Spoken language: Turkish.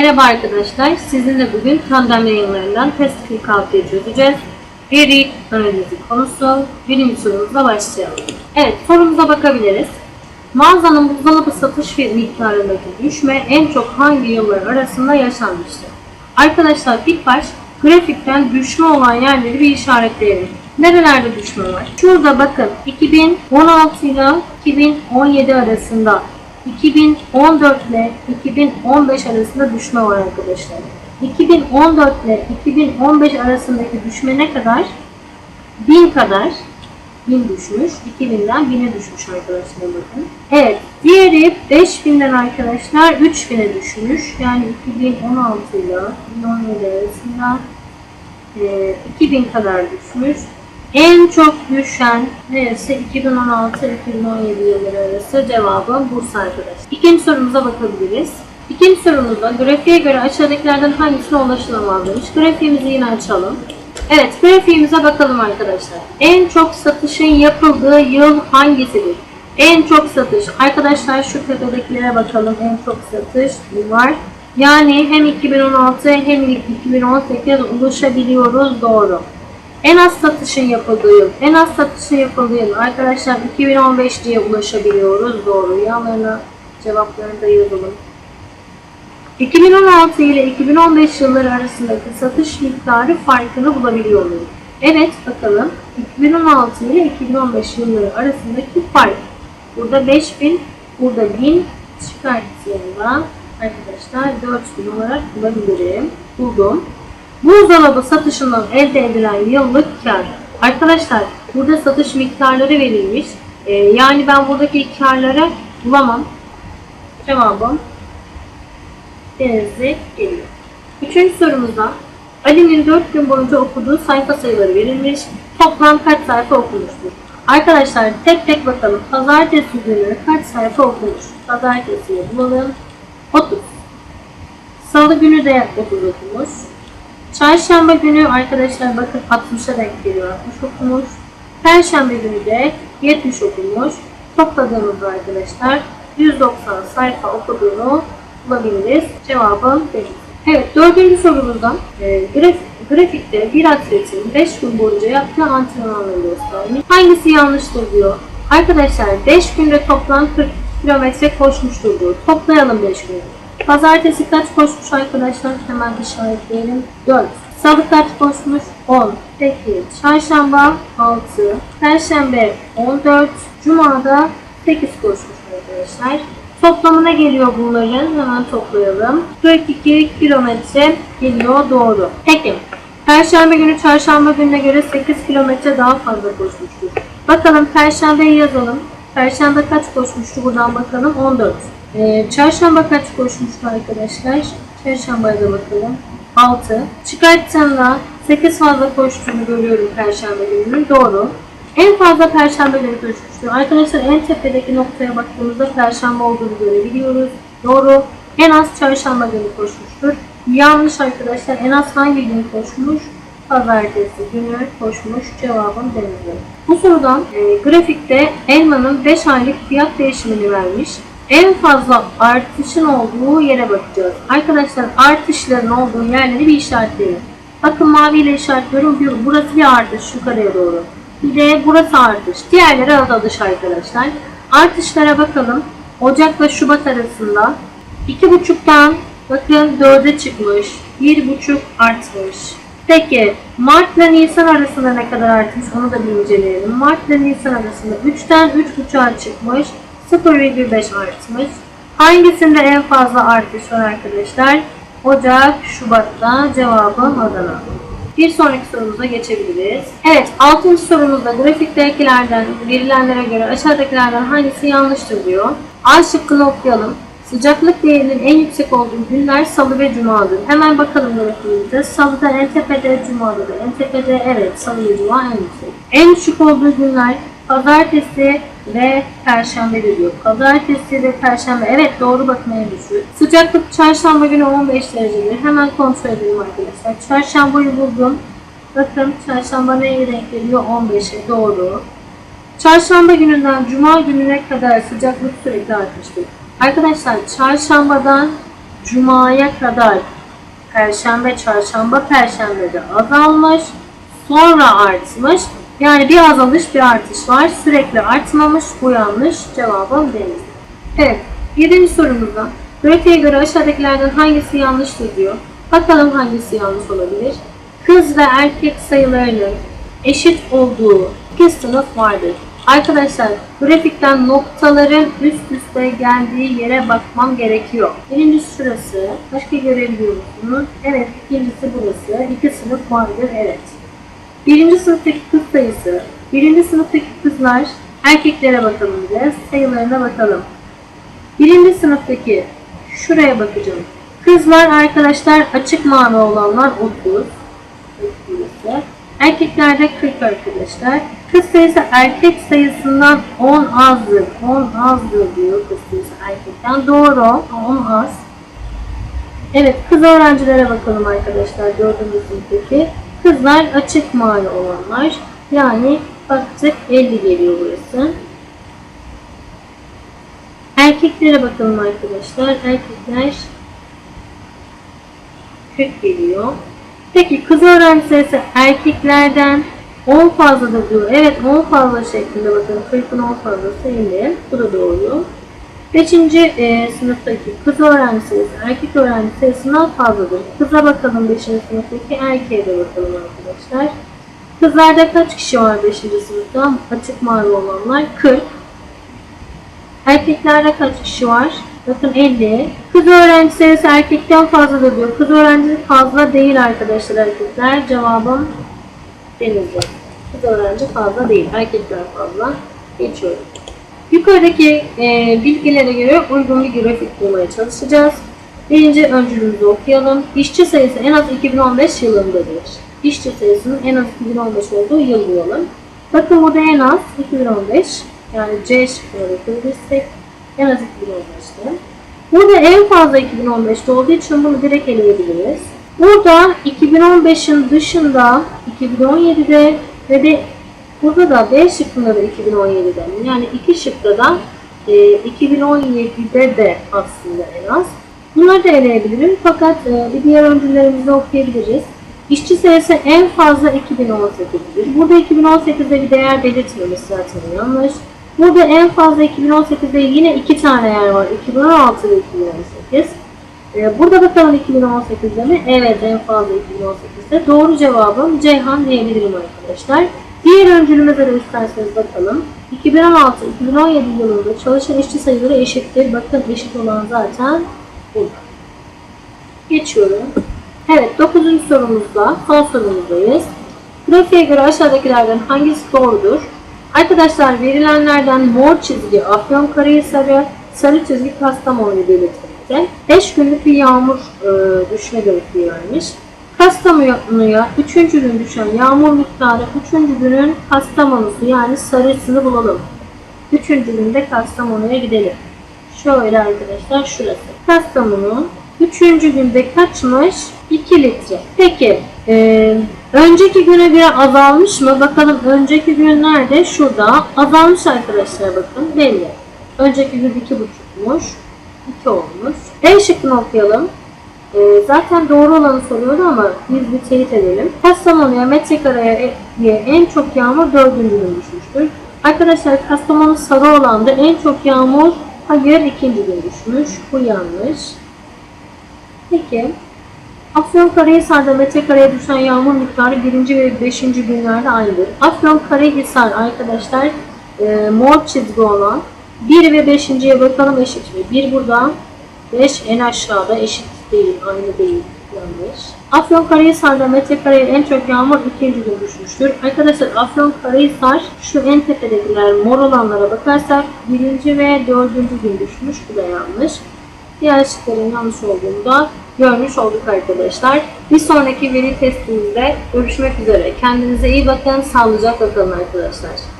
Merhaba arkadaşlar, sizinle bugün tandem yayınlarından test 46'yı çözeceğiz. Veri analizi konusu, birinci sorumuzla başlayalım. Evet, sorumuza bakabiliriz. Mağazanın buzdolabı satış miktarındaki düşme en çok hangi yıllar arasında yaşanmıştır? Arkadaşlar ilk baş grafikten düşme olan yerleri bir işaretleyelim. Nerelerde düşme var? Şurada bakın 2016 ile 2017 arasında 2014 ile 2015 arasında düşme var arkadaşlar. 2014 ile 2015 arasındaki düşme ne kadar? 1000 kadar 1000 düşmüş. 2000'den 1000'e düşmüş arkadaşlar bakın. Evet. Diğeri 5000'den arkadaşlar 3000'e düşmüş. Yani 2016 ile 2017 arasında e, 2000 kadar düşmüş. En çok düşen neresi? 2016-2017 yılları arası cevabı Bursa arkadaşlar. İkinci sorumuza bakabiliriz. İkinci sorumuzda grafiğe göre aşağıdakilerden hangisine ulaşılamaz demiş. Grafiğimizi yine açalım. Evet grafiğimize bakalım arkadaşlar. En çok satışın yapıldığı yıl hangisidir? En çok satış. Arkadaşlar şu tepedekilere bakalım. En çok satış var. Yani hem 2016 hem 2018 ulaşabiliyoruz doğru. En az satışın yapıldığı yıl. En az satışın yapıldığı yıl. Arkadaşlar 2015 diye ulaşabiliyoruz. Doğru. Yanlarına cevaplarını da yazalım. 2016 ile 2015 yılları arasındaki satış miktarı farkını bulabiliyor muyuz? Evet bakalım. 2016 ile 2015 yılları arasındaki fark. Burada 5000, burada 1000 çıkarttığımda arkadaşlar 4000 olarak bulabilirim. Buldum. Buzdolabı satışından elde edilen yıllık kar. Arkadaşlar burada satış miktarları verilmiş. Ee, yani ben buradaki karları bulamam. Cevabım Denizli geliyor. Üçüncü sorumuzda Ali'nin 4 gün boyunca okuduğu sayfa sayıları verilmiş. Toplam kaç sayfa okumuştur? Arkadaşlar tek tek bakalım. Pazartesi günü kaç sayfa okumuş? Pazartesiyi bulalım. 30. Salı günü de 30 okumuş. Çarşamba günü arkadaşlar bakın 60'a denk geliyor. 60 okumuş. Perşembe günü de 70 okumuş. Topladığımızda arkadaşlar 190 sayfa okuduğunu bulabiliriz. Cevabım deniz. Evet dördüncü sorumuzdan e, graf, grafikte bir atletin 5 gün boyunca yaptığı antrenmanları göstermiş. Hangisi yanlıştır diyor. Arkadaşlar 5 günde toplam 40 kilometre koşmuştur diyor. Toplayalım 5 günü. Pazartesi kaç koşmuş arkadaşlar? Hemen işaretleyelim. 4. Salı kaç koşmuş? 10. Peki. Çarşamba 6. Perşembe 14. Cuma'da 8 koşmuş arkadaşlar. Toplamına geliyor bunların. Hemen toplayalım. 42 kilometre geliyor doğru. Peki. Perşembe günü çarşamba gününe göre 8 kilometre daha fazla koşmuştur. Bakalım Perşembe'yi yazalım. Perşembe kaç koşmuştu? Buradan bakalım. 14. Ee, çarşamba kaç koşmuştu arkadaşlar? Çarşambaya da bakalım. 6. Çıkarttığımda 8 fazla koştuğunu görüyorum Perşembe gününün. Doğru. En fazla Perşembe günü koşmuştu. Arkadaşlar en tepedeki noktaya baktığımızda Perşembe olduğunu görebiliyoruz. Doğru. En az Çarşamba günü koşmuştur. Yanlış arkadaşlar. En az hangi gün koşmuş? Pazartesi günü koşmuş. Cevabım denizli. Bu sorudan e, grafikte elmanın 5 aylık fiyat değişimini vermiş. En fazla artışın olduğu yere bakacağız. Arkadaşlar artışların olduğu yerleri bir işaretleyelim. Bakın maviyle işaretliyorum. Bir- Burası bir artış yukarıya doğru. Bir de burası artış. Diğerleri azalış arkadaşlar. Artışlara bakalım. Ocakla Şubat arasında 2,5'tan bakın 4'e çıkmış. 1,5 artmış. Peki Mart ile Nisan arasında ne kadar artmış onu da bir inceleyelim. Mart ile Nisan arasında 3'ten 3,5'a çıkmış. 0,5 artmış. Hangisinde en fazla artış var arkadaşlar? Ocak, Şubat'ta cevabım Adana. Bir sonraki sorumuza geçebiliriz. Evet, 6. sorumuzda grafiktekilerden verilenlere göre aşağıdakilerden hangisi yanlıştır diyor. A şıkkını okuyalım. Sıcaklık değerinin en yüksek olduğu günler salı ve cumadır. Hemen bakalım grafiğimizde. Salıda en tepede, cumada da en tepede. Evet, salı ve cuma en yüksek. En düşük olduğu günler pazartesi ve perşembe diyor. Pazartesi ve perşembe. Evet doğru bakın en düşük. Sıcaklık çarşamba günü 15 derecedir. Hemen kontrol edelim arkadaşlar. Çarşambayı buldum. Bakın çarşamba neye denk geliyor? 15'e doğru. Çarşamba gününden cuma gününe kadar sıcaklık sürekli artmıştır. Arkadaşlar çarşambadan Cuma'ya kadar Perşembe, çarşamba, perşembe de azalmış. Sonra artmış. Yani bir azalış bir artış var. Sürekli artmamış. Bu yanlış. Cevabım deniz. Evet. Yedinci sorumuzda. Grafiğe göre aşağıdakilerden hangisi yanlıştır diyor. Bakalım hangisi yanlış olabilir. Kız ve erkek sayılarının eşit olduğu iki sınıf vardır. Arkadaşlar grafikten noktaların üst üste geldiği yere bakmam gerekiyor. Birincisi şurası. Başka görebiliyor musunuz? Evet. ikincisi burası. İki sınıf vardır. Evet. Birinci sınıftaki kız sayısı. Birinci sınıftaki kızlar erkeklere bakalım biraz. Sayılarına bakalım. Birinci sınıftaki şuraya bakacağım. Kızlar arkadaşlar açık mavi olanlar 30. Burası. Erkeklerde 40 arkadaşlar. Kız sayısı erkek sayısından 10 azdır. 10 azdır diyor kız sayısı erkekten. Doğru. 10 az. Evet kız öğrencilere bakalım arkadaşlar. Dördüncü sınıftaki. Kızlar açık mavi olanlar. Yani baktık 50 geliyor burası. Erkeklere bakalım arkadaşlar. Erkekler 40 geliyor. Peki kız öğrenci sayısı erkeklerden 10 fazladır diyor. Evet 10 fazla şeklinde bakın. 40'ın 10 fazlası 50. Bu da doğru. 5. E, sınıftaki kız öğrenci sayısı erkek öğrenci sayısından fazladır. Kıza bakalım 5. sınıftaki erkeğe de bakalım arkadaşlar. Kızlarda kaç kişi var 5. sınıfta? Açık mavi olanlar 40. Erkeklerde kaç kişi var? Bakın 50. Kız öğrenci sayısı erkekten fazladır diyor. Kız öğrenci fazla değil arkadaşlar erkekler. Cevabım denizli. Kız öğrenci fazla değil. Erkekler fazla. Geçiyorum. Yukarıdaki e, bilgilere göre uygun bir grafik bulmaya çalışacağız. Birinci öncülümüzü okuyalım. İşçi sayısı en az 2015 yılındadır. İşçi sayısının en az 2015 olduğu yıl bulalım. Bakın burada en az 2015. Yani C şıkkına bakabilirsek en az 2015'te. Burada en fazla 2015'te olduğu için bunu direkt eleyebiliriz. Burada 2015'in dışında 2017'de ve de burada da B şıkkında da 2017'de yani iki şıkta da e, 2017'de de aslında en az. Bunları da eleyebilirim fakat e, bir diğer öncülerimizi okuyabiliriz. İşçi sayısı en fazla 2018'dir. Burada 2018'de bir değer belirtmemiş zaten yanlış. Burada en fazla 2018'de yine iki tane yer var. 2016 ve 2018. Ee, burada bakalım 2018'de mi? Evet en fazla 2018'de. Doğru cevabım Ceyhan diyebilirim arkadaşlar. Diğer öncülümüze de isterseniz bakalım. 2016-2017 yılında çalışan işçi sayıları eşittir. Bakın eşit olan zaten burada. Geçiyorum. Evet 9. sorumuzda son sorumuzdayız. Grafiğe göre aşağıdakilerden hangisi doğrudur? Arkadaşlar verilenlerden mor çizgi Afyonkarahisar'ı, sarı çizgi Kastamonu belirtilmekte. 5 günlük bir yağmur e, düşme vermiş. Kastamonu'ya 3. gün düşen yağmur miktarı 3. günün Kastamonu'su yani sarısını bulalım. 3. günde Kastamonu'ya gidelim. Şöyle arkadaşlar şurası. Kastamonu 3. günde kaçmış? 2 litre. Peki e, önceki güne göre azalmış mı? Bakalım önceki gün nerede? Şurada. Azalmış arkadaşlar bakın belli. Önceki gün 2,5'muş. 2 olmuş. E şıkkını okuyalım. E, zaten doğru olanı soruyordu ama biz bir teyit edelim. Kastamonu'ya metrekareye en çok yağmur 4. gün düşmüştür. Arkadaşlar Kastamonu sarı olanda en çok yağmur hayır ikinci gün düşmüş. Bu yanlış. Peki. Afyonkarahisar'da metrekareye düşen yağmur miktarı 1. ve 5. günlerde aynıdır. Afyonkarahisar arkadaşlar e, mor çizgi olan 1 ve 5.ye bakalım eşit mi? 1 burada, 5 en aşağıda eşit değil, aynı değil. Yanlış. Afyonkarahisar'da metrekareye en çok yağmur 2. gün düşmüştür. Arkadaşlar Afyonkarahisar şu en tepedekiler mor olanlara bakarsak 1. ve 4. gün düşmüş. Bu da yanlış diğer şıkların yanlış olduğunu da görmüş olduk arkadaşlar. Bir sonraki veri testimizde görüşmek üzere. Kendinize iyi bakın, sağlıcakla kalın arkadaşlar.